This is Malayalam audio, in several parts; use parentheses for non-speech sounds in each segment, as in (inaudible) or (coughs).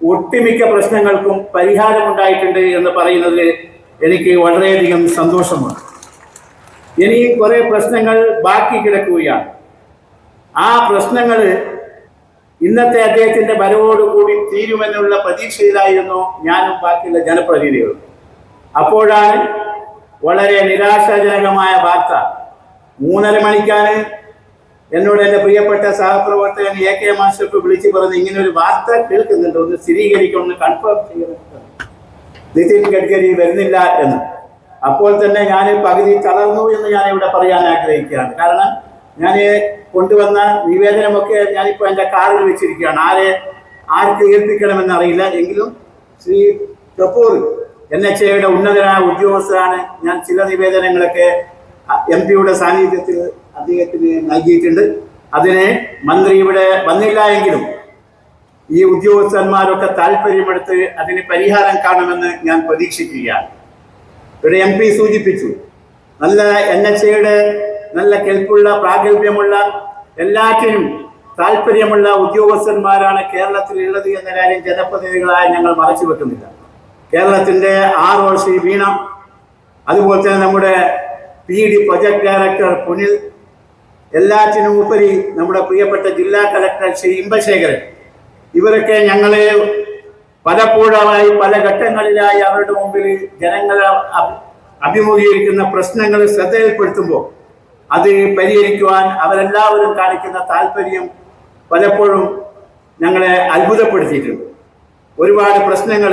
ഒട്ടുമിക്ക പ്രശ്നങ്ങൾക്കും പരിഹാരമുണ്ടായിട്ടുണ്ട് എന്ന് പറയുന്നതിൽ എനിക്ക് വളരെയധികം സന്തോഷമാണ്. ഇനിയും കുറെ പ്രശ്നങ്ങൾ ബാക്കി കിടക്കുകയാണ്. ആ പ്രശ്നങ്ങൾ ഇന്നത്തെ അദ്ദേഹത്തിന്റെ വരവോടുകൂടി തീരുമെന്നുള്ള പ്രതീക്ഷയിലായിരുന്നു ഞാനും ബാക്കിയുള്ള ജനപ്രതിനിധികളും. അപ്പോഴാണ് വളരെ നിരാശാജനകമായ വാർത്ത. മൂന്നര മണിക്കാണ് എന്നോട് എന്റെ പ്രിയപ്പെട്ട സഹപ്രവർത്തകൻ എ കെ മാസ്റ്റർക്ക് വിളിച്ചു പറഞ്ഞ് ഇങ്ങനെ ഒരു വാർത്ത കേൾക്കുന്നുണ്ട്. ഒന്ന് സ്ഥിരീകരിക്കണം ഒന്ന് കൺഫേം ചെയ്യണം. നിതിൻ ഗഡ്കരി വരുന്നില്ല എന്ന്. അപ്പോൾ തന്നെ ഞാൻ പകുതി തളർന്നു എന്ന് ഞാൻ ഇവിടെ പറയാൻ ആഗ്രഹിക്കുകയാണ്. കാരണം ഞാൻ കൊണ്ടുവന്ന നിവേദനമൊക്കെ ഞാനിപ്പോൾ എന്റെ കാറിൽ വെച്ചിരിക്കുകയാണ്. ആരെ ആർക്ക് ഏൽപ്പിക്കണമെന്ന് അറിയില്ല. എങ്കിലും ശ്രീ കപൂർ എൻ എച്ച് എയുടെ ഉന്നതനായ ഉദ്യോഗസ്ഥരാണ് ഞാൻ ചില നിവേദനങ്ങളൊക്കെ എം പിയുടെ സാന്നിധ്യത്തിൽ അദ്ദേഹത്തിന് നൽകിയിട്ടുണ്ട്. അതിന് മന്ത്രി ഇവിടെ വന്നില്ല എങ്കിലും ഈ ഉദ്യോഗസ്ഥന്മാരൊക്കെ താല്പര്യമെടുത്ത് അതിന് പരിഹാരം കാണുമെന്ന് ഞാൻ പ്രതീക്ഷിക്കുകയാണ്. ഇവിടെ എം പി സൂചിപ്പിച്ചു. നല്ല എൻ എച്ച് എയുടെ നല്ല കെൽപ്പുള്ള പ്രാഗൽഭ്യമുള്ള എല്ലാറ്റിനും താല്പര്യമുള്ള ഉദ്യോഗസ്ഥന്മാരാണ് കേരളത്തിലുള്ളത് എന്ന കാര്യം ജനപ്രതിനിധികളായ ഞങ്ങൾ മറച്ചു വെക്കുന്നില്ല. കേരളത്തിന്റെ ആർ ഒ ശ്രീ വീണ അതുപോലെ തന്നെ നമ്മുടെ P D project director Punil എല്ലാറ്റിനും ഉപരി നമ്മുടെ പ്രിയപ്പെട്ട ജില്ലാ കലക്ടർ ശ്രീ ഇമ്പശേഖരൻ. ഇവരൊക്കെ ഞങ്ങളെ പലപ്പോഴായി പല ഘട്ടങ്ങളിലായി അവരുടെ മുമ്പിൽ ജനങ്ങളെ അഭി- അഭിമുഖീകരിക്കുന്ന പ്രശ്നങ്ങൾ ശ്രദ്ധയിൽപ്പെടുത്തുമ്പോൾ അത് പരിഹരിക്കുവാൻ അവരെല്ലാവരും കാണിക്കുന്ന താല്പര്യം പലപ്പോഴും ഞങ്ങളെ അത്ഭുതപ്പെടുത്തിയിട്ടുണ്ട്. ഒരുപാട് പ്രശ്നങ്ങൾ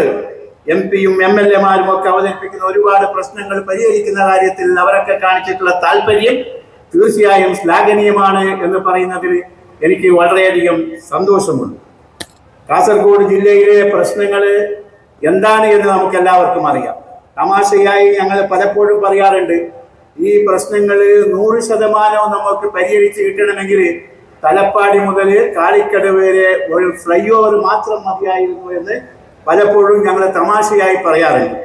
എം പിയും എം എൽ എമാരും ഒക്കെ അവതരിപ്പിക്കുന്ന ഒരുപാട് പ്രശ്നങ്ങൾ പരിഹരിക്കുന്ന കാര്യത്തിൽ അവരൊക്കെ കാണിച്ചിട്ടുള്ള താല്പര്യം തീർച്ചയായും ശ്ലാഘനീയമാണ് എന്ന് പറയുന്നതിൽ എനിക്ക് വളരെയധികം സന്തോഷമുണ്ട്. കാസർഗോഡ് ജില്ലയിലെ പ്രശ്നങ്ങൾ എന്താണ് എന്ന് നമുക്ക് എല്ലാവർക്കും അറിയാം. തമാശയായി ഞങ്ങൾ പലപ്പോഴും പറയാറുണ്ട് ഈ പ്രശ്നങ്ങൾ നൂറ് ശതമാനവും നമുക്ക് പരിഹരിച്ച് കിട്ടണമെങ്കിൽ തലപ്പാടി മുതൽ കാളിക്കട വരെ ഒരു ഫ്ലൈ ഓവർ മാത്രം മതിയായിരുന്നു എന്ന് പലപ്പോഴും ഞങ്ങൾ തമാശയായി പറയാറുണ്ട്.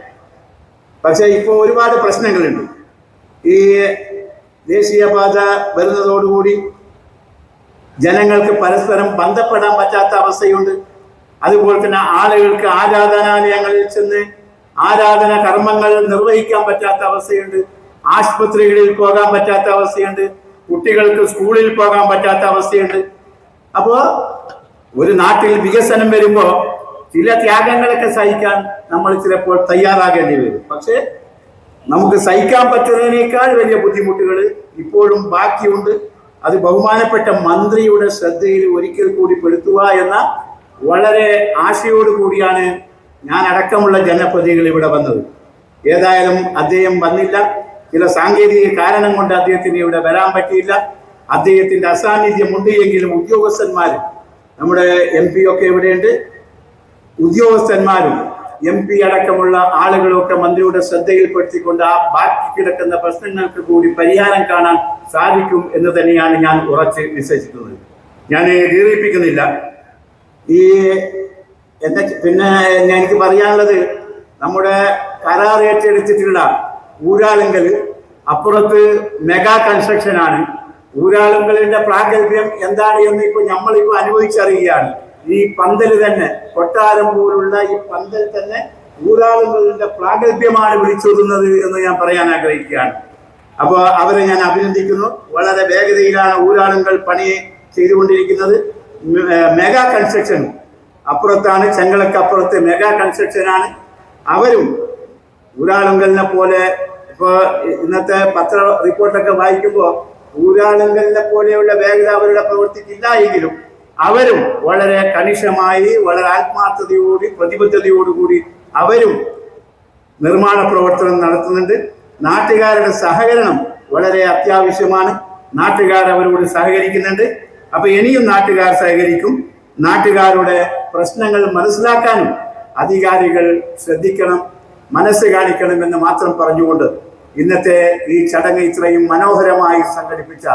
പക്ഷേ ഇപ്പോൾ ഒരുപാട് പ്രശ്നങ്ങളുണ്ട്. ഈ ദേശീയപാത വരുന്നതോടുകൂടി ജനങ്ങൾക്ക് പരസ്പരം ബന്ധപ്പെടാൻ പറ്റാത്ത അവസ്ഥയുണ്ട്. അതുപോലെ തന്നെ ആളുകൾക്ക് ആരാധനാലയങ്ങളിൽ ചെന്ന് ആരാധന കർമ്മങ്ങൾ നിർവഹിക്കാൻ പറ്റാത്ത അവസ്ഥയുണ്ട്. ആശുപത്രികളിൽ പോകാൻ പറ്റാത്ത അവസ്ഥയുണ്ട്. കുട്ടികൾക്ക് സ്കൂളിൽ പോകാൻ പറ്റാത്ത അവസ്ഥയുണ്ട്. അപ്പോൾ ഒരു നാട്ടിൽ വികസനം വരുമ്പോൾ ചില ത്യാഗങ്ങളൊക്കെ സഹിക്കാൻ നമ്മൾ ചിലപ്പോൾ തയ്യാറാകേണ്ടി വരും. പക്ഷേ നമുക്ക് സഹിക്കാൻ പറ്റുന്നതിനേക്കാൾ വലിയ ബുദ്ധിമുട്ടുകൾ ഇപ്പോഴും ബാക്കിയുണ്ട്. അത് ബഹുമാനപ്പെട്ട മന്ത്രിയുടെ ശ്രദ്ധയിൽ ഒരിക്കൽ കൂടി പെടുത്തുക എന്ന വളരെ ആശയോടു കൂടിയാണ് ഞാൻ അടക്കമുള്ള ജനപ്രതികൾ ഇവിടെ വന്നത്. ഏതായാലും അദ്ദേഹം വന്നില്ല. ചില സാങ്കേതിക കാരണം കൊണ്ട് അദ്ദേഹത്തിന് ഇവിടെ വരാൻ പറ്റിയില്ല. അദ്ദേഹത്തിന്റെ അസാന്നിധ്യം ഉണ്ട് എങ്കിലും ഉദ്യോഗസ്ഥന്മാരും നമ്മുടെ എം പി ഒക്കെ ഇവിടെയുണ്ട്. ഉദ്യോഗസ്ഥന്മാരും എം പി അടക്കമുള്ള ആളുകളൊക്കെ മന്ത്രിയുടെ ശ്രദ്ധയിൽപ്പെടുത്തിക്കൊണ്ട് ആ ബാക്കി കിടക്കുന്ന പ്രശ്നങ്ങൾക്ക് കൂടി പരിഹാരം കാണാൻ സാധിക്കും എന്ന് തന്നെയാണ് ഞാൻ ഉറച്ച് വിശ്വസിക്കുന്നത്. ഞാൻ ദീർഘിപ്പിക്കുന്നില്ല. ഈ എന്നെ പിന്നെ എനിക്ക് പറയാനുള്ളത് നമ്മുടെ കരാർ ഏറ്റെടുത്തിട്ടുള്ള ഊരാളുങ്കൽ അപ്പുറത്ത് മെഗാ കൺസ്ട്രക്ഷനാണ്. ഊരാളുങ്കലിന്റെ പ്രാഗൽഭ്യം എന്താണ് എന്ന് ഇപ്പൊ നമ്മളിപ്പോ അനുഭവിച്ചറിയുകയാണ്. ഈ പന്തൽ തന്നെ കൊട്ടാരം പോലുള്ള ഈ പന്തൽ തന്നെ ഊരാളുകളുടെ പ്രാഗൽഭ്യമാണ് വിളിച്ചോതുന്നത് എന്ന് ഞാൻ പറയാൻ ആഗ്രഹിക്കുകയാണ്. അപ്പോൾ അവരെ ഞാൻ അഭിനന്ദിക്കുന്നു. വളരെ വേഗതയിലാണ് ഊരാളുകൾ പണി ചെയ്തുകൊണ്ടിരിക്കുന്നത്. മെഗാ കൺസ്ട്രക്ഷൻ അപ്പുറത്താണ് ചെങ്കളക്കപ്പുറത്ത് മെഗാ കൺസ്ട്രക്ഷനാണ് അവരും ഊരാളുങ്കലിനെ പോലെ ഇപ്പോൾ ഇന്നത്തെ പത്ര റിപ്പോർട്ടൊക്കെ വായിക്കുമ്പോൾ ഊരാളുങ്കലിനെ പോലെയുള്ള വേഗത അവരുടെ പ്രവർത്തിക്കില്ല എങ്കിലും അവരും വളരെ കണിശമായി വളരെ ആത്മാർത്ഥതയോടി പ്രതിബദ്ധതയോടുകൂടി അവരും നിർമ്മാണ പ്രവർത്തനം നടത്തുന്നുണ്ട്. നാട്ടുകാരുടെ സഹകരണം വളരെ അത്യാവശ്യമാണ്. നാട്ടുകാർ അവരോട് സഹകരിക്കുന്നുണ്ട്. അപ്പൊ ഇനിയും നാട്ടുകാർ സഹകരിക്കും. നാട്ടുകാരുടെ പ്രശ്നങ്ങൾ മനസ്സിലാക്കാനും അധികാരികൾ ശ്രദ്ധിക്കണം മനസ്സ് കാണിക്കണം എന്ന് മാത്രം പറഞ്ഞുകൊണ്ട് ഇന്നത്തെ ഈ ചടങ്ങ് ഇത്രയും മനോഹരമായി സംഘടിപ്പിച്ച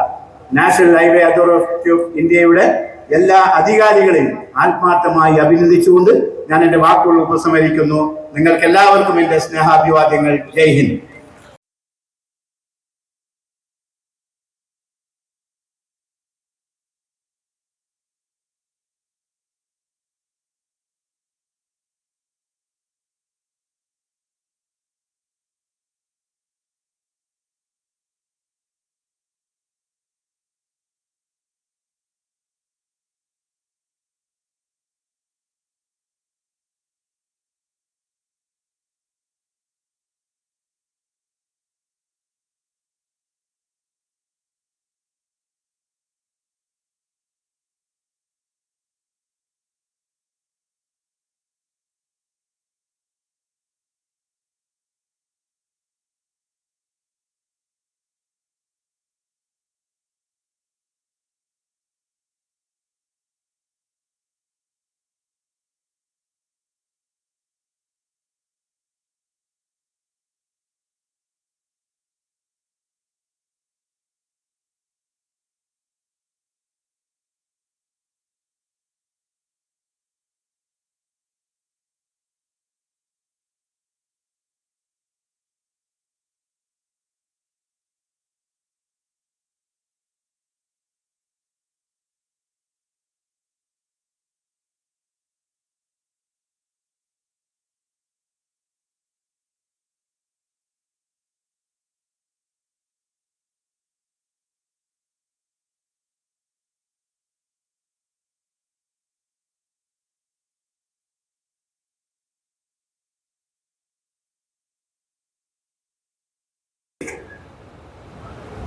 നാഷണൽ ഹൈവേ അതോറിറ്റി ഓഫ് ഇന്ത്യയുടെ എല്ലാ അധികാരികളെയും ആത്മാർത്ഥമായി അഭിനന്ദിച്ചുകൊണ്ട് ഞാൻ എന്റെ വാക്കുകൾ ഉപസംഹരിക്കുന്നു. നിങ്ങൾക്ക് എല്ലാവർക്കും എന്റെ സ്നേഹാഭിവാദ്യങ്ങൾ. Jai Hind.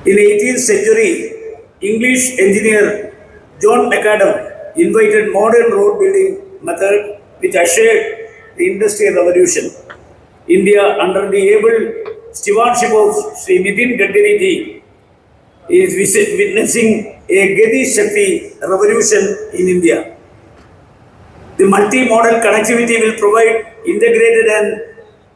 In 18th century, English engineer John McAdam invented modern road building method which ushered the industrial revolution. India, under the able stewardship of Sri Nitin Gadkari is witnessing a Gedi Shakti revolution in India. The multi-modal connectivity will provide integrated and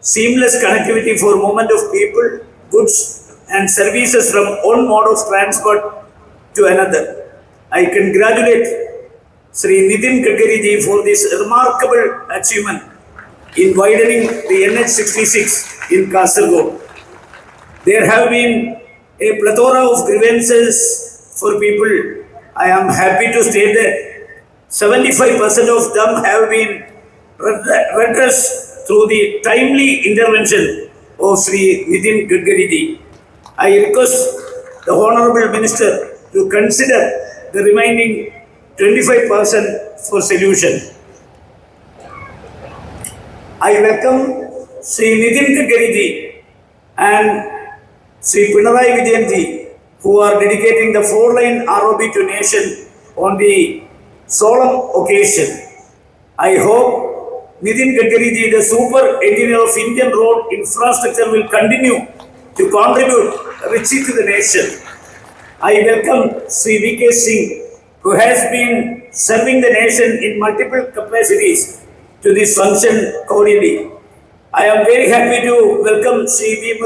seamless connectivity for movement of people, goods and services from one mode of transport to another. I congratulate Sri Nitin Gadkariji for this remarkable achievement in widening the NH66 in Kasargod. There have been a plethora of grievances for people. I am happy to state that 75% of them have been red- redressed through the timely intervention of Sri Nitin Gadkari ji. I request the Honorable Minister to consider the remaining 25% for solution. I welcome Sri Nitin Gadkari and Sri Pinarayi Vijayan who are dedicating the four-lane ROB to nation on the solemn occasion. I hope Nitin Gadkariji, the super engineer of Indian road infrastructure will continue to contribute richly to the nation. I welcome Sri V.K. Singh who has been serving the nation in multiple capacities to this function cordially. I am very happy to welcome Sri V.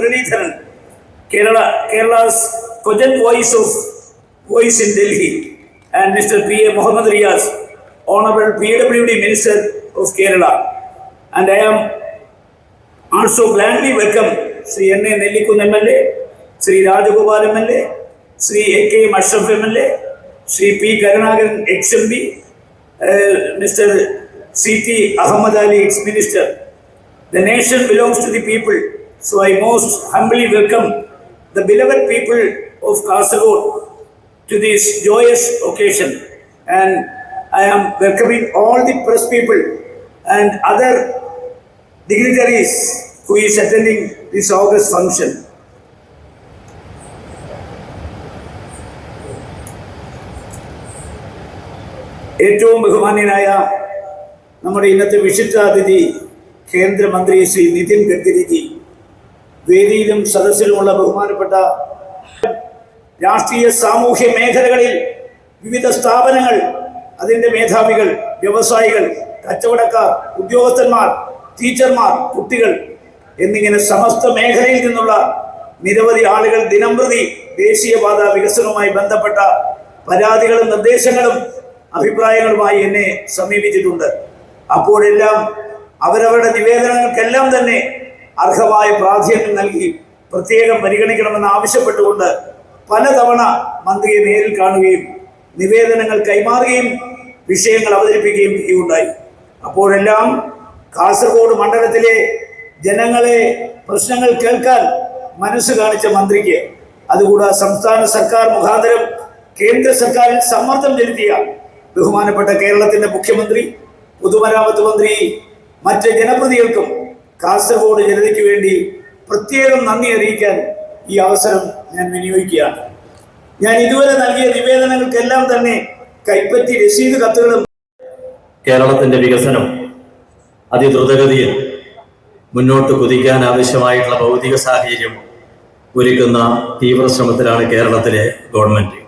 Kerala, Kerala's cogent voice of voice in Delhi, and Mr. P. A. Muhammad Riaz, Honorable PWD Minister of Kerala. And I am also gladly welcome Shri N A Nellikkunnu M L A Shri Rajagopal M L A Shri A K M Ashraf M L A Shri P Karunakaran ex M P mister C T Ahammed Ali ex minister the nation belongs to the people so I most humbly welcome the beloved people of Kasaragod to this joyous occasion. And I am welcoming all the press people and other dignitaries who is attending this August function. ഏറ്റവും ബഹുമാന്യനായ നമ്മുടെ ഇന്നത്തെ വിശിഷ്ടാതിഥി കേന്ദ്രമന്ത്രി ശ്രീ നിതിൻ ഗഡ്കരിജി വേദിയിലും സദസ്സിലുമുള്ള ബഹുമാനപ്പെട്ട രാഷ്ട്രീയ സാമൂഹ്യ മേഖലകളിൽ വിവിധ സ്ഥാപനങ്ങൾ അതിന്റെ മേധാവികൾ വ്യവസായികൾ കച്ചവടക്കാർ ഉദ്യോഗസ്ഥന്മാർ ടീച്ചർമാർ കുട്ടികൾ എന്നിങ്ങനെ സമസ്ത മേഖലയിൽ നിന്നുള്ള നിരവധി ആളുകൾ ദിനംപ്രതി ദേശീയപാത വികസനവുമായി ബന്ധപ്പെട്ട പരാതികളും നിർദ്ദേശങ്ങളും അഭിപ്രായങ്ങളുമായി എന്നെ സമീപിച്ചിട്ടുണ്ട്. അപ്പോഴെല്ലാം അവരവരുടെ നിവേദനങ്ങൾക്കെല്ലാം തന്നെ അർഹമായ പ്രാധാന്യം നൽകി പ്രത്യേകം പരിഗണിക്കണമെന്ന് ആവശ്യപ്പെട്ടുകൊണ്ട് പലതവണ മന്ത്രിയെ നേരിൽ കാണുകയും നിവേദനങ്ങൾ കൈമാറുകയും വിഷയങ്ങൾ അവതരിപ്പിക്കുകയും ചെയ്യുകയുണ്ടായി. അപ്പോഴെല്ലാം കാസർഗോഡ് മണ്ഡലത്തിലെ ജനങ്ങളെ പ്രശ്നങ്ങൾ കേൾക്കാൻ മനസ്സ് കാണിച്ച മന്ത്രിക്ക് അതുകൂടാതെ സംസ്ഥാന സർക്കാർ മുഖാന്തരം കേന്ദ്ര സർക്കാരിൽ സമ്മർദ്ദം ചെലുത്തിയ ബഹുമാനപ്പെട്ട കേരളത്തിന്റെ മുഖ്യമന്ത്രി പൊതുമരാമത്ത് മന്ത്രി മറ്റ് ജനപ്രതികൾക്കും കാസർഗോഡ് ജനതയ്ക്ക് വേണ്ടി പ്രത്യേകം നന്ദി അറിയിക്കാൻ ഈ അവസരം ഞാൻ വിനിയോഗിക്കുകയാണ്. ഞാൻ ഇതുവരെ നൽകിയ നിവേദനങ്ങൾക്കെല്ലാം തന്നെ കൈപ്പറ്റി രസീത് കത്തുകളും കേരളത്തിന്റെ വികസനം അതിദ്രുതഗതിയിൽ മുന്നോട്ട് കുതിക്കാൻ ആവശ്യമായിട്ടുള്ള ഭൗതിക സാഹചര്യം ഒരുക്കുന്ന തീവ്രശ്രമത്തിലാണ് കേരളത്തിലെ ഗവൺമെന്റ്.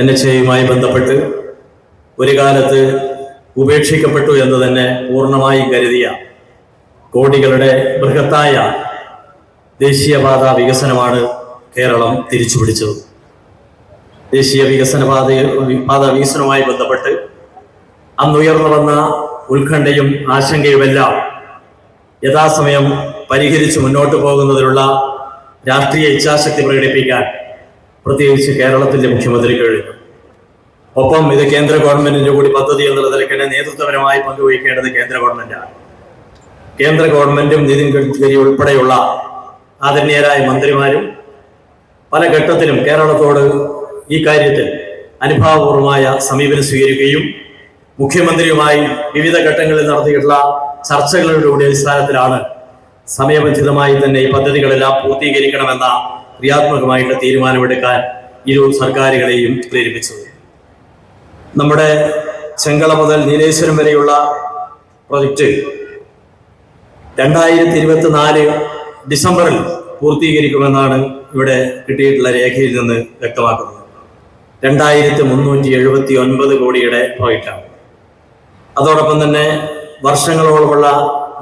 എൻ എച്ച് എയുമായി ബന്ധപ്പെട്ട് ഒരു കാലത്ത് ഉപേക്ഷിക്കപ്പെട്ടു എന്ന് തന്നെ പൂർണമായി കരുതിയ കോടികളുടെ ബൃഹത്തായ ദേശീയപാത വികസനമാണ് കേരളം തിരിച്ചുപിടിച്ചത്. ദേശീയ വികസന പാത പാത വികസനവുമായി ബന്ധപ്പെട്ട് അന്നുയർന്നു വന്ന ഉത്കണ്ഠയും ആശങ്കയുമെല്ലാം യഥാസമയം പരിഹരിച്ച് മുന്നോട്ട് പോകുന്നതിനുള്ള രാഷ്ട്രീയ ഇച്ഛാശക്തി പ്രകടിപ്പിക്കാൻ പ്രത്യേകിച്ച് കേരളത്തിന്റെ മുഖ്യമന്ത്രി കഴിഞ്ഞു. ഒപ്പം ഇത് കേന്ദ്ര ഗവൺമെന്റിന്റെ കൂടി പദ്ധതി എന്നുള്ള നിലയ്ക്ക് നേതൃത്വപരമായി പങ്കുവഹിക്കേണ്ടത് കേന്ദ്ര ഗവൺമെന്റാണ്. കേന്ദ്ര ഗവൺമെന്റും നിതിൻ ഗഡ്കരി ഉൾപ്പെടെയുള്ള ആദരണീയരായ മന്ത്രിമാരും പല ഘട്ടത്തിലും കേരളത്തോട് ഈ കാര്യത്തിൽ അനുഭാവപൂർവമായ സമീപനം സ്വീകരിക്കുകയും മുഖ്യമന്ത്രിയുമായി വിവിധ ഘട്ടങ്ങളിൽ നടത്തിയിട്ടുള്ള ചർച്ചകളുടെ അടിസ്ഥാനത്തിലാണ് സമയബന്ധിതമായി തന്നെ ഈ പദ്ധതികളെല്ലാം പൂർത്തീകരിക്കണമെന്ന ക്രിയാത്മകമായിട്ടുള്ള തീരുമാനമെടുക്കാൻ ഇരു സർക്കാരുകളെയും പ്രേരിപ്പിച്ചത്. നമ്മുടെ ചെങ്കള മുതൽ നീലേശ്വരം വരെയുള്ള പ്രൊജക്റ്റ് രണ്ടായിരത്തി ഇരുപത്തിനാല് ഡിസംബറിൽ പൂർത്തീകരിക്കുമെന്നാണ് ഇവിടെ കിട്ടിയിട്ടുള്ള രേഖയിൽ നിന്ന് വ്യക്തമാക്കുന്നത്. രണ്ടായിരത്തി മുന്നൂറ്റി എഴുപത്തി ഒൻപത് കോടിയുടെ പ്രോജക്റ്റാണ്. അതോടൊപ്പം തന്നെ വർഷങ്ങളോളമുള്ള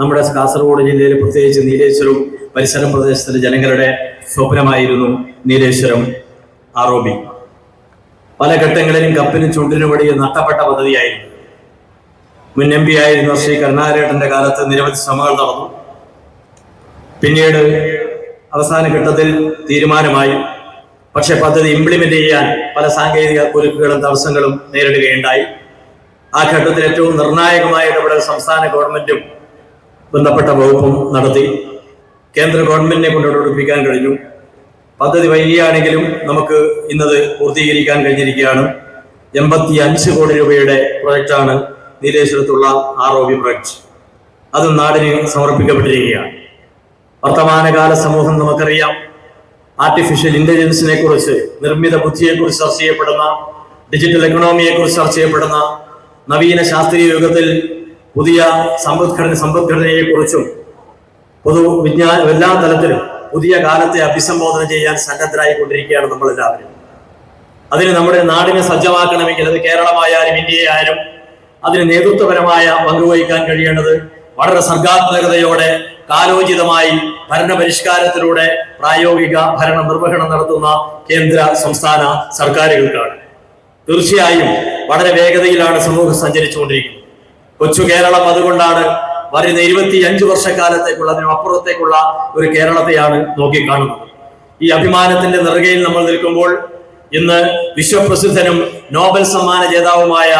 നമ്മുടെ കാസർഗോഡ് ജില്ലയിൽ പ്രത്യേകിച്ച് നീലേശ്വരം പരിസര പ്രദേശത്തിലെ ജനങ്ങളുടെ സ്വപ്നമായിരുന്നു നീലേശ്വരം ആർ ഒ ബി പല ഘട്ടങ്ങളിലും കപ്പിനും ചുണ്ടിനും വഴി നഷ്ടപ്പെട്ട പദ്ധതിയായിരുന്നു. മുൻ എം പി ആയിരുന്ന ശ്രീ കരുണാകരേട്ടന്റെ കാലത്ത് നിരവധി ശ്രമങ്ങൾ നടന്നു. പിന്നീട് അവസാന ഘട്ടത്തിൽ തീരുമാനമായി. പക്ഷെ പദ്ധതി ഇംപ്ലിമെന്റ് ചെയ്യാൻ പല സാങ്കേതിക കുരുക്കുകളും തടസ്സങ്ങളും നേരിടുകയുണ്ടായി. ആ ഘട്ടത്തിൽ ഏറ്റവും നിർണായകമായ ഇടപെടൽ സംസ്ഥാന ഗവൺമെന്റും ബന്ധപ്പെട്ട വകുപ്പും നടത്തി കേന്ദ്ര ഗവൺമെന്റിനെ കൊണ്ട് ഉറപ്പിക്കാൻ കഴിഞ്ഞു. പദ്ധതി വൈകിയാണെങ്കിലും നമുക്ക് ഇന്നത് പൂർത്തീകരിക്കാൻ കഴിഞ്ഞിരിക്കുകയാണ്. എൺപത്തി അഞ്ച് കോടി രൂപയുടെ പ്രൊജക്റ്റാണ് നീലേശ്വരത്തുള്ള ആർ ഒ ബി പ്രൊജക്ട് അത് നാടിന് സമർപ്പിക്കപ്പെട്ടിരിക്കുകയാണ്. വർത്തമാനകാല സമൂഹം നമുക്കറിയാം. ആർട്ടിഫിഷ്യൽ ഇന്റലിജൻസിനെ കുറിച്ച് നിർമ്മിത ബുദ്ധിയെക്കുറിച്ച് ചർച്ച ചെയ്യപ്പെടുന്ന ഡിജിറ്റൽ എക്കണോമിയെക്കുറിച്ച് ചർച്ച ചെയ്യപ്പെടുന്ന നവീന ശാസ്ത്രീയ യുഗത്തിൽ പുതിയ സമ്പദ്ഘടന സമ്പദ്ഘടനയെ കുറിച്ചും പൊതു വിജ്ഞാന എല്ലാ തലത്തിലും പുതിയ കാലത്തെ അഭിസംബോധന ചെയ്യാൻ സന്നദ്ധരായിക്കൊണ്ടിരിക്കുകയാണ് നമ്മളെല്ലാവരും. അതിന് നമ്മുടെ നാടിനെ സജ്ജമാക്കണമെങ്കിൽ അത് കേരളമായാലും ഇന്ത്യയായാലും അതിന് നേതൃത്വപരമായ പങ്കുവഹിക്കാൻ കഴിയേണ്ടത് വളരെ സർഗാത്മകതയോടെ കാലോചിതമായി ഭരണപരിഷ്കാരത്തിലൂടെ പ്രായോഗിക ഭരണ നിർവഹണം നടത്തുന്ന കേന്ദ്ര സംസ്ഥാന സർക്കാരുകൾക്കാണ്. തീർച്ചയായും വളരെ വേഗതയിലാണ് സമൂഹം സഞ്ചരിച്ചുകൊണ്ടിരിക്കുന്നത്. കൊച്ചു കേരളം അതുകൊണ്ടാണ് വരുന്ന ഇരുപത്തി അഞ്ചു വർഷക്കാലത്തേക്കുള്ള അതിനപ്പുറത്തേക്കുള്ള ഒരു കേരളത്തെയാണ് നോക്കിക്കാണുന്നത്. ഈ അഭിമാനത്തിന്റെ നെറുകയിൽ നമ്മൾ നിൽക്കുമ്പോൾ ഇന്ന് വിശ്വപ്രസിദ്ധനും നോബൽ സമ്മാന ജേതാവുമായ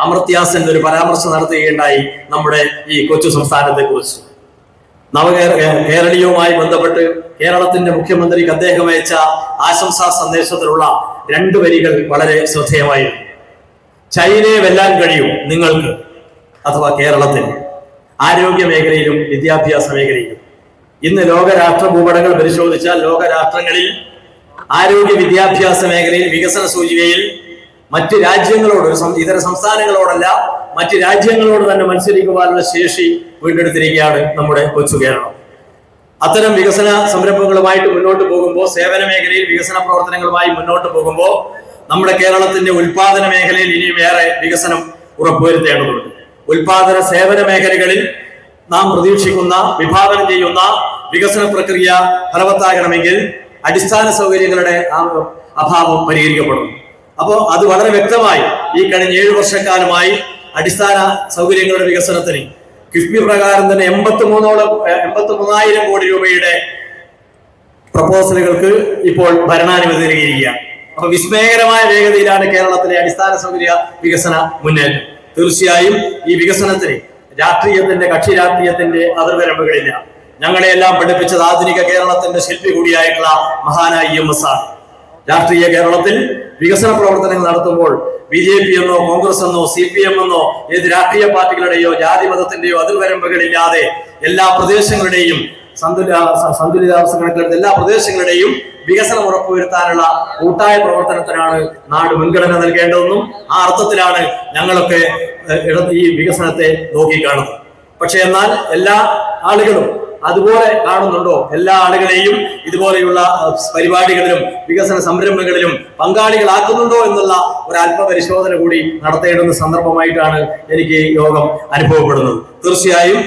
അമർത്യാസൻ ഒരു പരാമർശം നടത്തുകയുണ്ടായി നമ്മുടെ ഈ കൊച്ചു സംസ്ഥാനത്തെ കുറിച്ച് നവകേര കേരളീയവുമായി ബന്ധപ്പെട്ട് കേരളത്തിന്റെ മുഖ്യമന്ത്രിക്ക് അദ്ദേഹം അയച്ച ആശംസാ സന്ദേശത്തിലുള്ള രണ്ടു വരികൾ വളരെ ശ്രദ്ധേയമായിരുന്നു. ചൈനയെ വെല്ലാൻ കഴിയും നിങ്ങൾക്ക് അഥവാ കേരളത്തിന് ആരോഗ്യ മേഖലയിലും വിദ്യാഭ്യാസ മേഖലയിലും. ഇന്ന് ലോകരാഷ്ട്ര ഭൂപടങ്ങൾ പരിശോധിച്ചാൽ ലോകരാഷ്ട്രങ്ങളിൽ ആരോഗ്യ വിദ്യാഭ്യാസ മേഖലയിൽ വികസന സൂചികയിൽ മറ്റ് രാജ്യങ്ങളോട് ഇതര സംസ്ഥാനങ്ങളോടല്ല മറ്റ് രാജ്യങ്ങളോട് തന്നെ മത്സരിക്കുവാനുള്ള ശേഷി വീണ്ടെടുത്തിരിക്കുകയാണ് നമ്മുടെ കൊച്ചു കേരളം. അത്തരം വികസന സംരംഭങ്ങളുമായിട്ട് മുന്നോട്ട് പോകുമ്പോൾ സേവന മേഖലയിൽ വികസന പ്രവർത്തനങ്ങളുമായി മുന്നോട്ട് പോകുമ്പോൾ നമ്മുടെ കേരളത്തിന്റെ ഉൽപാദന മേഖലയിൽ ഇനിയും ഏറെ വികസനം ഉറപ്പുവരുത്തേണ്ടതുണ്ട്. ഉൽപാദന സേവന മേഖലകളിൽ നാം പ്രതീക്ഷിക്കുന്ന വിഭാവനം ചെയ്യുന്ന വികസന പ്രക്രിയ ഫലവത്താകണമെങ്കിൽ അടിസ്ഥാന സൗകര്യങ്ങളുടെ അഭാവം പരിഹരിക്കപ്പെടും. അപ്പോൾ അത് വളരെ വ്യക്തമായി ഈ കഴിഞ്ഞ ഏഴു വർഷക്കാലമായി അടിസ്ഥാന സൗകര്യങ്ങളുടെ വികസനത്തിന് കിഫ്ബി പ്രകാരം തന്നെ എൺപത്തി മൂന്നോളം എൺപത്തി മൂന്നായിരം കോടി രൂപയുടെ പ്രപ്പോസലുകൾക്ക് ഇപ്പോൾ ഭരണാനുമതി നൽകിയിരിക്കുകയാണ്. അപ്പൊ വിസ്മയകരമായ വേഗതയിലാണ് കേരളത്തിലെ അടിസ്ഥാന സൗകര്യ വികസന മുന്നേറ്റം. തീർച്ചയായും ഈ വികസനത്തിന് രാഷ്ട്രീയത്തിന്റെ കക്ഷി രാഷ്ട്രീയത്തിന്റെ അതിർവരമ്പുകളില്ല. ഞങ്ങളെയെല്ലാം പഠിപ്പിച്ചത് ആധുനിക കേരളത്തിന്റെ ശില്പി കൂടിയായിട്ടുള്ള മഹാനായ എം എസ് ആണ്. രാഷ്ട്രീയ കേരളത്തിൽ വികസന പ്രവർത്തനങ്ങൾ നടത്തുമ്പോൾ ബി ജെ പി എന്നോ കോൺഗ്രസ് എന്നോ സി പി എം എന്നോ ഏത് രാഷ്ട്രീയ പാർട്ടികളുടെയോ ജാതി മതത്തിന്റെയോ അതിർവരമ്പുകളില്ലാതെ എല്ലാ പ്രദേശങ്ങളുടെയും സന്തുലിത സന്തുലിതാവസ്ഥ കണക്കിലെടുത്ത് എല്ലാ പ്രദേശങ്ങളുടെയും വികസനം ഉറപ്പുവരുത്താനുള്ള കൂട്ടായ പ്രവർത്തനത്തിനാണ് നാട് മുൻഗണന നൽകേണ്ടതെന്നും ആ അർത്ഥത്തിലാണ് ഞങ്ങളൊക്കെ ഈ വികസനത്തെ നോക്കിക്കാണുന്നത്. പക്ഷെ എന്നാൽ എല്ലാ ആളുകളും അതുപോലെ കാണുന്നുണ്ടോ? എല്ലാ ആളുകളെയും ഇതുപോലെയുള്ള പരിപാടികളിലും വികസന സംരംഭങ്ങളിലും പങ്കാളികളാക്കുന്നുണ്ടോ എന്നുള്ള ഒരു അല്പപരിശോധന കൂടി നടത്തേണ്ടുന്ന സന്ദർഭമായിട്ടാണ് എനിക്ക് യോഗം അനുഭവപ്പെടുന്നത്. തീർച്ചയായും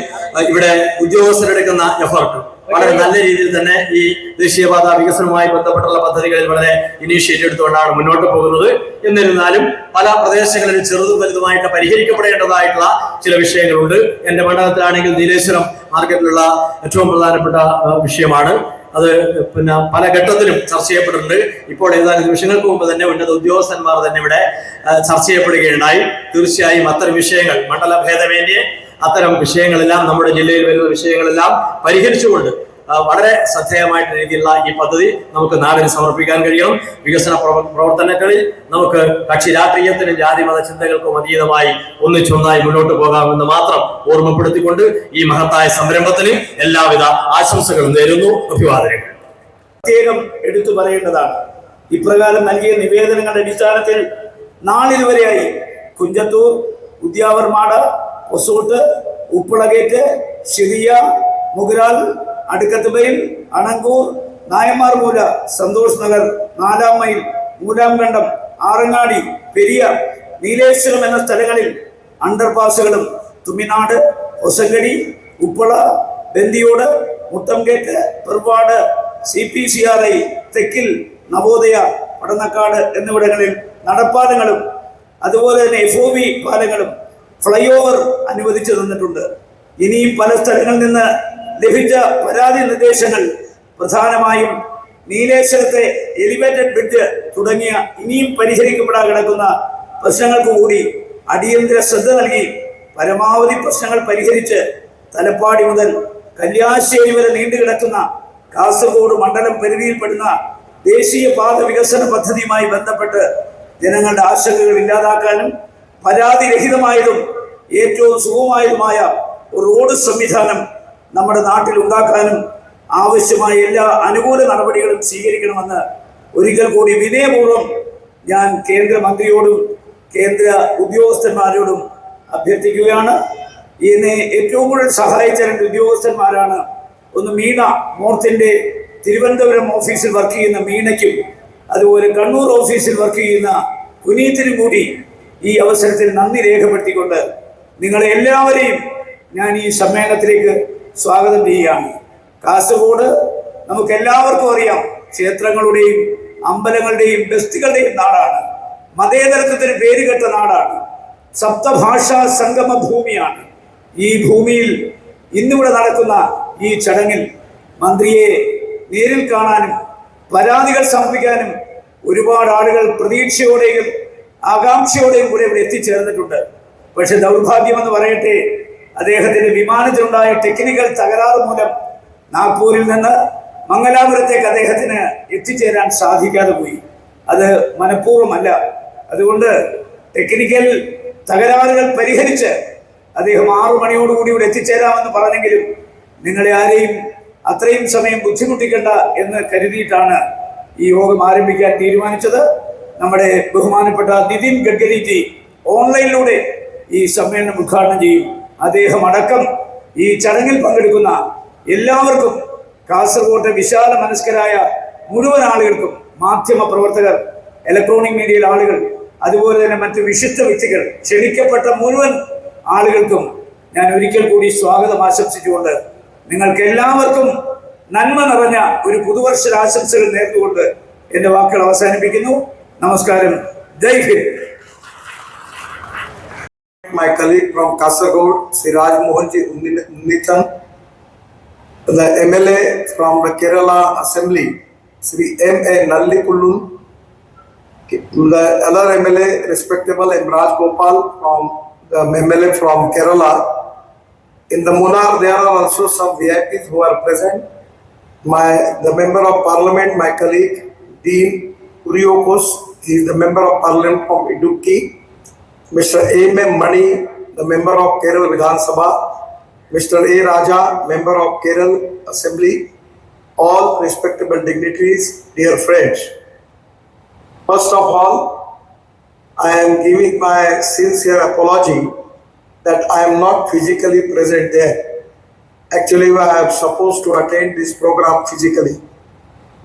ഇവിടെ ഉദ്യോഗസ്ഥരെടുക്കുന്ന എഫർട്ട് വളരെ നല്ല രീതിയിൽ തന്നെ ഈ ദേശീയപാത വികസനവുമായി ബന്ധപ്പെട്ടുള്ള പദ്ധതികളിൽ വളരെ ഇനീഷ്യേറ്റീവ് എടുത്തുകൊണ്ടാണ് മുന്നോട്ട് പോകുന്നത്. എന്നിരുന്നാലും പല പ്രദേശങ്ങളിൽ ചെറുതും വലുതുമായിട്ട് പരിഹരിക്കപ്പെടേണ്ടതായിട്ടുള്ള ചില വിഷയങ്ങളുണ്ട്. എന്റെ മണ്ഡലത്തിലാണെങ്കിൽ നീലേശ്വരം മാർക്കറ്റിലുള്ള ഏറ്റവും പ്രധാനപ്പെട്ട വിഷയമാണ്. അത് പിന്നെ പല ഘട്ടത്തിലും ചർച്ച ചെയ്യപ്പെടുന്നുണ്ട് ഇപ്പോൾ ഏതാനും നിമിഷങ്ങൾക്ക് മുമ്പ് തന്നെ ഉന്നത ഉദ്യോഗസ്ഥന്മാർ തന്നെ ഇവിടെ ചർച്ച ചെയ്യപ്പെടുകയുണ്ടായി. തീർച്ചയായും അത്തരം വിഷയങ്ങൾ മണ്ഡല ഭേദമേന്യേ അത്തരം വിഷയങ്ങളെല്ലാം നമ്മുടെ ജില്ലയിൽ വരുന്ന വിഷയങ്ങളെല്ലാം പരിഹരിച്ചുകൊണ്ട് വളരെ ശ്രദ്ധേയമായിട്ട് രീതിയിലുള്ള ഈ പദ്ധതി നമുക്ക് നാടിന് സമർപ്പിക്കാൻ കഴിയണം. വികസന പ്രവർത്തനങ്ങളിൽ നമുക്ക് കക്ഷി രാഷ്ട്രീയത്തിനും ജാതി മത ചിന്തകൾക്കും അതീതമായി ഒന്നിച്ചൊന്നായി മുന്നോട്ട് പോകാമെന്ന് മാത്രം ഓർമ്മപ്പെടുത്തിക്കൊണ്ട് ഈ മഹത്തായ സംരംഭത്തിന് എല്ലാവിധ ആശംസകളും നേരുന്നു. അഭിവാദനങ്ങൾ. പ്രത്യേകം എടുത്തു പറയേണ്ടതാണ്. ഇപ്രകാരം നൽകിയ നിവേദനങ്ങളുടെ അടിസ്ഥാനത്തിൽ നാളിതുവരെയായി കുഞ്ചത്തൂർ ഉദ്യാവർമാട് ഒസൂട്ട് ഉപ്പളഗേറ്റ് ശിരിയ മുഗരാൽ അടുക്കത്തുമയിൽ അണങ്കൂർ നായന്മാർമൂല സന്തോഷ് നഗർ നാലാം മൈൽ മൂലാംകണ്ടം ആറങ്ങാടി പെരിയ നീലേശ്വരം എന്ന സ്ഥലങ്ങളിൽ അണ്ടർപാസുകളും Thumminad ഒസങ്കടി Uppala Bandiyod മുട്ടംകേറ്റ് Perwad C P C R I Thekkil Navodaya Padannakkad എന്നിവിടങ്ങളിൽ നടപ്പാലങ്ങളും അതുപോലെ തന്നെ എഫ് ഒ വി പാലങ്ങളും ഫ്ലൈ ഓവർ അനുവദിച്ചു തന്നിട്ടുണ്ട്. ഇനിയും പല സ്ഥലങ്ങളിൽ നിന്ന് ലഭിച്ച പരാതി നിർദ്ദേശങ്ങൾ പ്രധാനമായും നീലേശ്വരത്തെ എലിവേറ്റഡ് ബ്രിഡ്ജ് തുടങ്ങിയ ഇനിയും പരിഹരിക്കപ്പെടാൻ കിടക്കുന്ന പ്രശ്നങ്ങൾക്ക് കൂടി അടിയന്തര ശ്രദ്ധ നൽകി പരമാവധി പ്രശ്നങ്ങൾ പരിഹരിച്ച് തലപ്പാടി മുതൽ കല്യാശ്ശേരി വരെ നീണ്ടുകിടക്കുന്ന കാസർഗോഡ് മണ്ഡലം പരിധിയിൽപ്പെടുന്ന ദേശീയ പാത വികസന പദ്ധതിയുമായി ബന്ധപ്പെട്ട് ജനങ്ങളുടെ ആശങ്കകൾ ഇല്ലാതാക്കാനും പരാതിരഹിതമായതും ഏറ്റവും സുഖമായതുമായ റോഡ് സംവിധാനം നമ്മുടെ നാട്ടിൽ ഉണ്ടാക്കാനും ആവശ്യമായ എല്ലാ അനുകൂല നടപടികളും സ്വീകരിക്കണമെന്ന് ഒരിക്കൽ കൂടി വിനയപൂർവം ഞാൻ കേന്ദ്രമന്ത്രിയോടും കേന്ദ്ര ഉദ്യോഗസ്ഥന്മാരോടും അഭ്യർത്ഥിക്കുകയാണ്. ഇതിനെ ഏറ്റവും കൂടുതൽ സഹായിച്ച രണ്ട് ഉദ്യോഗസ്ഥന്മാരാണ്. ഒന്ന് മീണ മോർത്തിന്റെ തിരുവനന്തപുരം ഓഫീസിൽ വർക്ക് ചെയ്യുന്ന മീണയ്ക്കും അതുപോലെ കണ്ണൂർ ഓഫീസിൽ വർക്ക് ചെയ്യുന്ന കുനീത്തിനും കൂടി ഈ അവസരത്തിൽ നന്ദി രേഖപ്പെടുത്തിക്കൊണ്ട് നിങ്ങളെ എല്ലാവരെയും ഞാൻ ഈ സമ്മേളനത്തിലേക്ക് സ്വാഗതം ചെയ്യുകയാണ്. കാസർഗോഡ് നമുക്ക് എല്ലാവർക്കും അറിയാം ക്ഷേത്രങ്ങളുടെയും അമ്പലങ്ങളുടെയും ബസ്തികളുടെയും നാടാണ്. മതേതരത്വത്തിന് പേരുകെട്ട നാടാണ്. സപ്തഭാഷാ സംഗമ ഭൂമിയാണ്. ഈ ഭൂമിയിൽ ഇന്നിവിടെ നടക്കുന്ന ഈ ചടങ്ങിൽ മന്ത്രിയെ നേരിൽ കാണാനും പരാതികൾ സമർപ്പിക്കാനും ഒരുപാട് ആളുകൾ പ്രതീക്ഷയോടെയും ആകാംക്ഷയോടെയും കൂടെ ഇവിടെ എത്തിച്ചേർന്നിട്ടുണ്ട്. പക്ഷെ ദൗർഭാഗ്യം എന്ന് പറയട്ടെ അദ്ദേഹത്തിന്റെ വിമാനത്തിലുണ്ടായ ടെക്നിക്കൽ തകരാറ് മൂലം നാഗ്പൂരിൽ നിന്ന് മംഗലാപുരത്തേക്ക് അദ്ദേഹത്തിന് എത്തിച്ചേരാൻ സാധിക്കാതെ പോയി. അത് മനഃപൂർവമല്ല. അതുകൊണ്ട് ടെക്നിക്കൽ തകരാറുകൾ പരിഹരിച്ച് അദ്ദേഹം ആറു മണിയോടുകൂടി ഇവിടെ എത്തിച്ചേരാമെന്ന് പറഞ്ഞെങ്കിലും നിങ്ങളെ ആരെയും അത്രയും സമയം ബുദ്ധിമുട്ടിക്കണ്ട എന്ന് കരുതിയിട്ടാണ് ഈ യോഗം ആരംഭിക്കാൻ തീരുമാനിച്ചത്. നമ്മുടെ ബഹുമാനപ്പെട്ട നിതിൻ ഗഡ്കരിജി ഓൺലൈനിലൂടെ ഈ സമ്മേളനം ഉദ്ഘാടനം ചെയ്യും. അദ്ദേഹം അടക്കം ഈ ചടങ്ങിൽ പങ്കെടുക്കുന്ന എല്ലാവർക്കും കാസർഗോട്ടെ വിശാല മനസ്കരായ മുഴുവൻ ആളുകൾക്കും മാധ്യമ പ്രവർത്തകർ ഇലക്ട്രോണിക് മീഡിയയിലെ ആളുകൾ അതുപോലെ തന്നെ മറ്റ് വിശിഷ്ട വ്യക്തികൾ ക്ഷണിക്കപ്പെട്ട മുഴുവൻ ആളുകൾക്കും ഞാൻ ഒരിക്കൽ കൂടി സ്വാഗതം ആശംസിച്ചുകൊണ്ട് നിങ്ങൾക്ക് എല്ലാവർക്കും നന്മ നിറഞ്ഞ ഒരു പുതുവർഷ ആശംസകൾ നേർന്നുകൊണ്ട് എന്റെ വാക്കുകൾ അവസാനിപ്പിക്കുന്നു. നമസ്കാരം ജയ് Hind my colleague from Kasargod, Siraj Mohanji Unnithan, the MLA from the Kerala Assembly, Sri M. A. Nallikullun, the other MLA, respectable Imraj Gopal from the MLA from Kerala. In the Munar, there are also some VIPs who are present. My the member of parliament, my colleague Dean Uriokos, he is the member of parliament from Idukki. Mr. A. M. Mani, the member of Kerala Vidhan Sabha, Mr. A. Raja, member of Kerala Assembly, all respectable dignitaries, dear friends. First of all, I am giving my sincere apology that I am not physically present there. Actually, I am supposed to attend this program physically.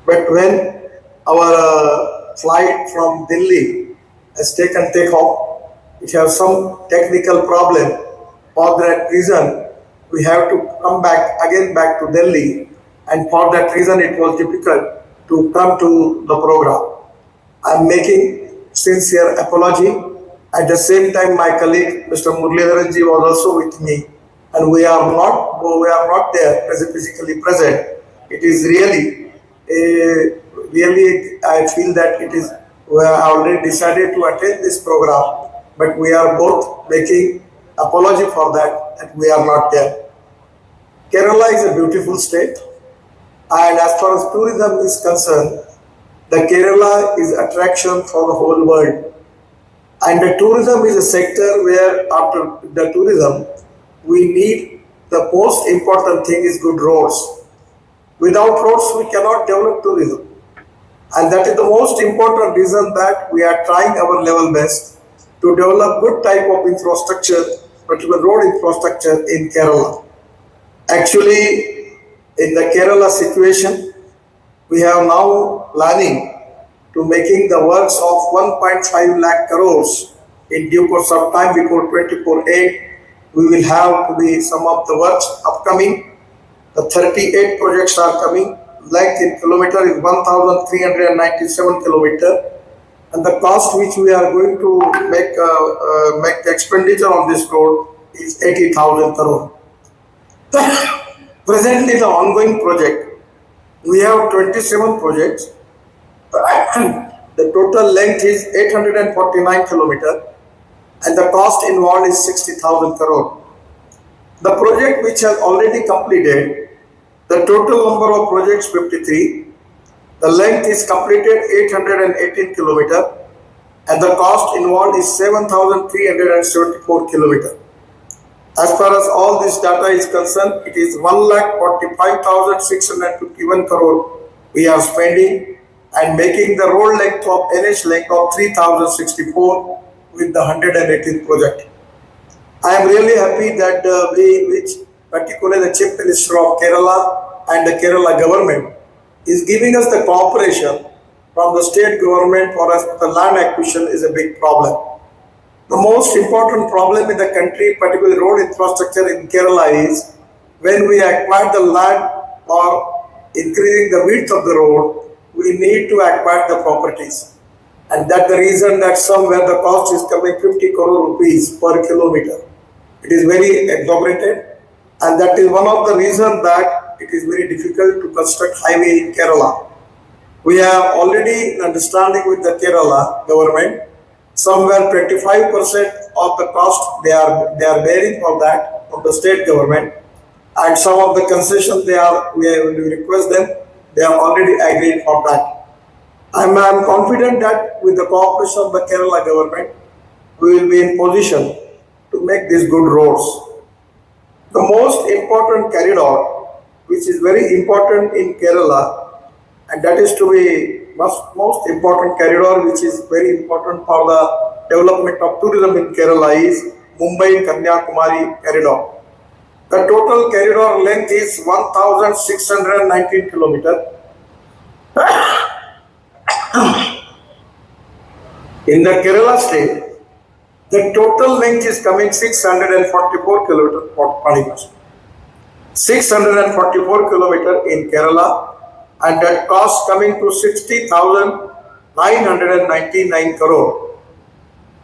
But when our uh, flight from Delhi has taken take off, we have some technical problem. For that reason, we have to come back again back to Delhi, and for that reason, it was difficult to come to the program. I am making sincere apology. At the same time, my colleague Mr. Muralidharanji was also with me, and we are not we are not there physically present. It is really really I feel that it is we have already decided to attend this program, but we are both making apology for that that we are not there. Kerala is a beautiful state, and as far as tourism is concerned, the Kerala is attraction for the whole world. And the tourism is a sector where after the tourism, we need the most important thing is good roads. Without roads, we cannot develop tourism. And that is the most important reason that we are trying our level best to develop good type of infrastructure, particular road infrastructure in Kerala. Actually, in the Kerala situation, we have now planning to making the works of 1.5 lakh crores in due course of time before 24-8. We will have to be some of the works upcoming. The 38 projects are coming. Length in kilometer is 1,397 kilometer. And the cost which we are going to make, uh, uh, make the expenditure on this road is 80,000 crore. (coughs) Presently, the ongoing project, we have 27 projects. (coughs) The total length is 849 kilometer and the cost involved is 60,000 crore. The project which has already completed, the total number of projects 53, the length is completed 818 kilometer and the cost involved is 7,374 kilometer. As far as all this data is concerned, it is 1,45,651 crore we are spending and making the road length of NH length of 3,064 with the 118th project. I am really happy that uh, we, which particularly the Chief Minister of Kerala and the Kerala government is giving us the cooperation from the state government for us the land acquisition is a big problem. The most important problem in the country, particularly road infrastructure in Kerala is when we acquire the land or increasing the width of the road, we need to acquire the properties. And that's the reason that somewhere the cost is coming 50 crore rupees per kilometer. It is very exorbitant and that is one of the reasons that it is very difficult to construct highway in Kerala. We have already an understanding with the Kerala government. Somewhere 25% of the cost they are they are bearing for that from the state government, and some of the concessions they are we, are, we request them they have already agreed for that. I'm confident that with the cooperation of the Kerala government, we will be in position to make these good roads. The most important corridor, which is very important in Kerala, and that is to be most, most important corridor, which is very important for the development of tourism in Kerala, is Mumbai Kanyakumari corridor. The total corridor length is 1,619 kilometer. (coughs) In the Kerala state, the total length is coming 644 kilometer for Panimas. 644 kilometer in Kerala and that cost coming to 60,999 crore.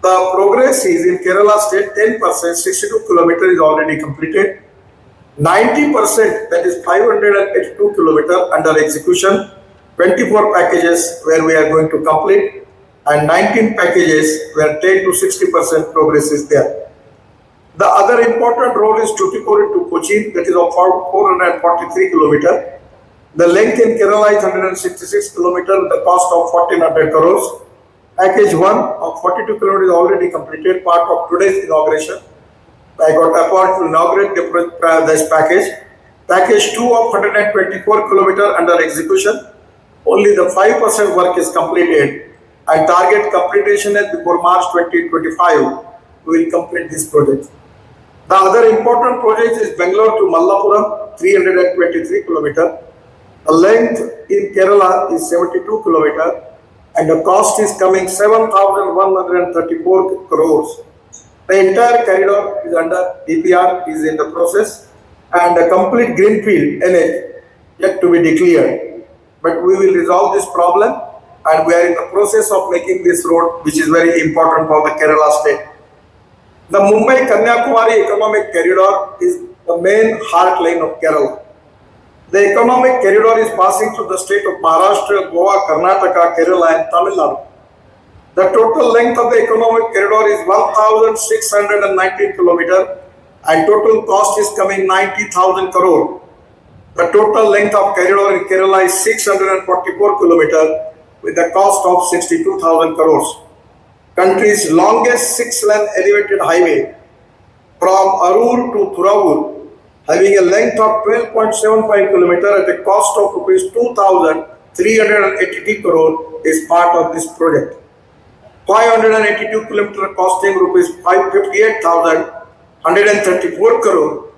The progress is in Kerala state 10%, 62 kilometer is already completed. 90% that is 582 kilometer under execution. 24 packages where we are going to complete and 19 packages where 10 to 60% progress is there. The other important road is Tuticorin to Cochin that is of 443 kilometer. The length in Kerala is 166 kilometer, the cost of 1400 crores. Package 1 of 42 kilometers is already completed, part of today's inauguration. I got appointed to inaugurate the, this package. Package 2 of 124 kilometer under execution. Only the 5% work is completed and target completion is before March 2025. We will complete this project. The other important project is Bangalore to Mallapuram, 323 km. The length in Kerala is 72 km and the cost is coming 7,134 crores. The entire corridor is under DPR is in the process and a complete greenfield NH yet to be declared. But we will resolve this problem and we are in the process of making this road which is very important for the Kerala state. The Mumbai Kanyakumari economic corridor is the main heartline of Kerala. The economic corridor is passing through the state of Maharashtra, Goa, Karnataka, Kerala, and Tamil Nadu. The total length of the economic corridor is 1,619 kilometer, and total cost is coming 90,000 crore. The total length of corridor in Kerala is 644 kilometer, with a cost of 62,000 crores. Country's longest six-lane elevated highway from Arur to Thuravur having a length of 12.75 kilometer at a cost of rupees 2,382 crore is part of this project. 582 kilometer costing rupees 558,134 crore